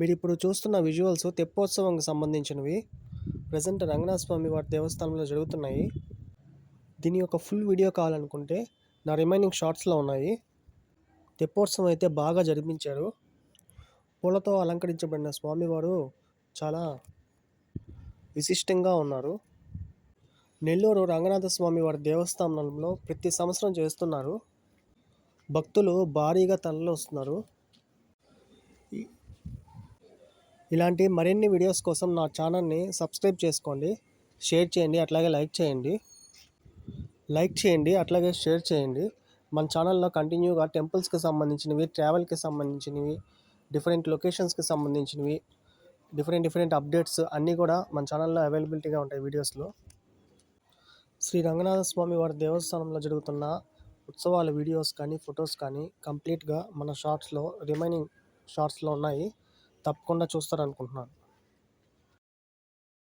మీరు ఇప్పుడు చూస్తున్న విజువల్స్ తెప్పోత్సవంకి సంబంధించినవి. ప్రజెంట్ రంగనాథ స్వామి వారి దేవస్థానంలో జరుగుతున్నాయి. దీని యొక్క ఫుల్ వీడియో కావాలనుకుంటే నా రిమైనింగ్ షార్ట్స్లో ఉన్నాయి. తెప్పోత్సవం అయితే బాగా జరిపించారు. పూలతో అలంకరించబడిన స్వామివారు చాలా విశిష్టంగా ఉన్నారు. నెల్లూరు రంగనాథ స్వామి వారి దేవస్థానంలో ప్రతి సంవత్సరం చేస్తున్నారు. భక్తులు భారీగా తరలి వస్తున్నారు ఇలాంటి మరిన్ని వీడియోస్ కోసం నా ఛానల్ని సబ్స్క్రైబ్ చేసుకోండి షేర్ చేయండి అట్లాగే లైక్ చేయండి. లైక్ చేయండి అట్లాగే షేర్ చేయండి. మన ఛానల్లో కంటిన్యూగా టెంపుల్స్కి సంబంధించినవి ట్రావెల్కి సంబంధించినవి డిఫరెంట్ లొకేషన్స్కి సంబంధించినవి డిఫరెంట్ డిఫరెంట్ అప్డేట్స్ అన్నీ కూడా మన ఛానల్లో అవైలబిలిటీగా ఉంటాయి వీడియోస్లో. శ్రీ రంగనాథ స్వామి వారి దేవస్థానంలో జరుగుతున్న ఉత్సవాల వీడియోస్ కానీ ఫొటోస్ కానీ కంప్లీట్గా మన షార్ట్స్లో రిమైనింగ్ షార్ట్స్లో ఉన్నాయి. తప్పకుండా చూస్తారు అనుకుంటున్నాను